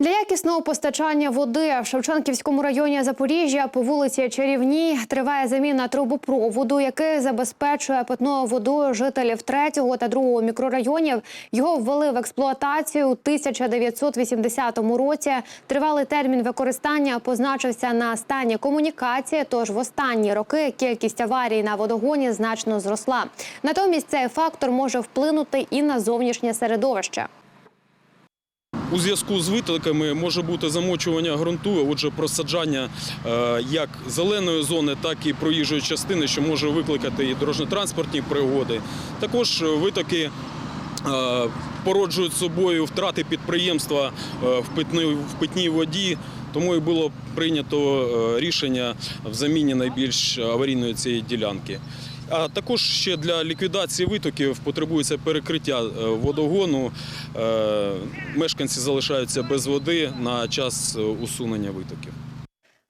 Для якісного постачання води в Шевченківському районі Запоріжжя по вулиці Чарівній триває заміна трубопроводу, який забезпечує питною водою жителів 3 та 2 мікрорайонів. Його ввели в експлуатацію у 1980 році. Тривалий термін використання позначився на стані комунікації. Тож в останні роки кількість аварій на водогоні значно зросла. Натомість цей фактор може вплинути і на зовнішнє середовище. У зв'язку з витоками може бути замочування ґрунту, отже, просаджання е, як зеленої зони, так і проїжджої частини, що може викликати і дорожньо-транспортні пригоди. Також е, витоки е, породжують собою втрати підприємства в питній, воді. Тому і було прийнято рішення в заміні найбільш аварійної цієї ділянки. А також ще для ліквідації витоків потребується перекриття е, водогону. Е, Мешканці залишаються без води на час е, усунення витоків.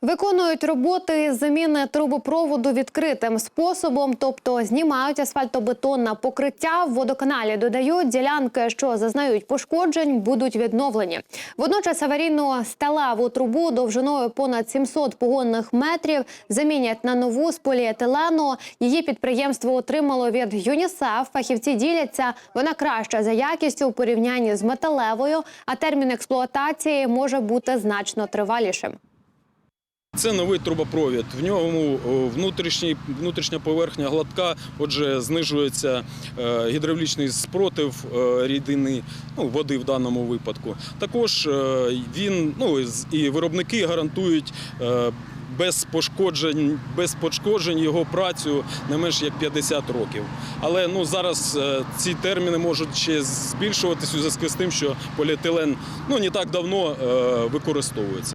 Виконують роботи заміни трубопроводу відкритим способом, тобто знімають асфальтобетонне покриття. В водоканалі додають ділянки, що зазнають пошкоджень, будуть відновлені. Водночас аварійну сталеву трубу довжиною понад 700 погонних метрів замінять на нову з поліетилену. Її підприємство отримало від ЮНІСЕФ. Фахівці діляться. Вона краща за якістю у порівнянні з металевою, а термін експлуатації може бути значно тривалішим. Це новий трубопровід. В ньому внутрішня поверхня гладка, отже, знижується е, гідравлічний спротив е, рідини, ну, води в даному випадку. Також е, він ну, і виробники гарантують. Без пошкоджень, без пошкоджень його працю не менш як 50 років. Але ну зараз ці терміни можуть ще збільшуватись у зв'язку з тим, що поліетилен ну не так давно використовується.